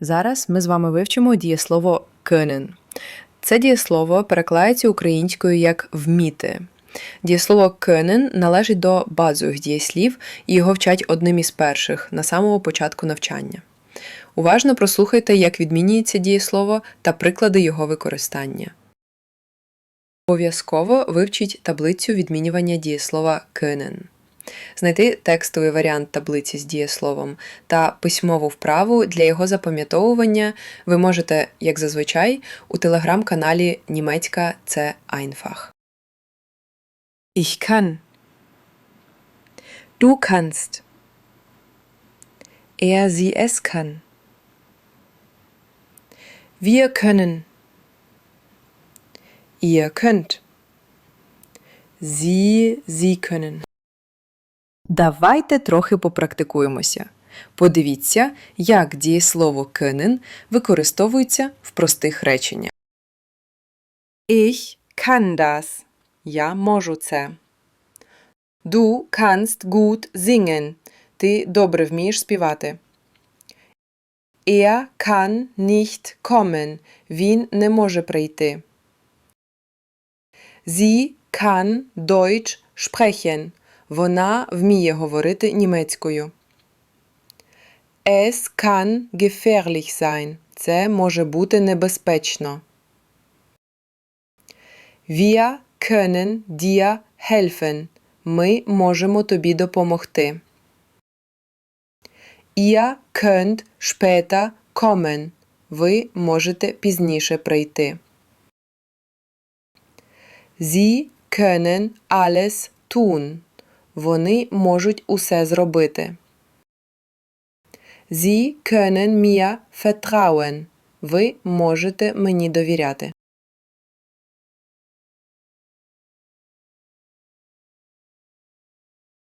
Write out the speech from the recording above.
Зараз ми з вами вивчимо дієслово können. Це дієслово перекладається українською як вміти. Дієслово können належить до базових дієслів і його вчать одним із перших на самому початку навчання. Уважно прослухайте, як відмінюється дієслово та приклади його використання. Обов'язково вивчіть таблицю відмінювання дієслова können. Знайти текстовий варіант таблиці з дієсловом та письмову вправу для його запам'ятовування ви можете, як зазвичай, у телеграм-каналі Німецька це Einfach. Ich kann. Du kannst. Er, sie, es kann. Wir können. Ihr könnt. Sie, sie können. Давайте трохи попрактикуємося. Подивіться, як дієслово können використовується в простих реченнях. Ich kann das. Я можу це. Du kannst gut singen. Ти добре вмієш співати. Er kann nicht kommen. Він не може прийти. Sie kann Deutsch sprechen. Вона вміє говорити німецькою. Es kann gefährlich sein. Це може бути небезпечно. Wir können dir helfen. Ми можемо тобі допомогти. Ihr könnt später kommen. Ви можете пізніше прийти. Sie können alles tun. Вони можуть усе зробити. Sie können mir vertrauen. Ви можете мені довіряти.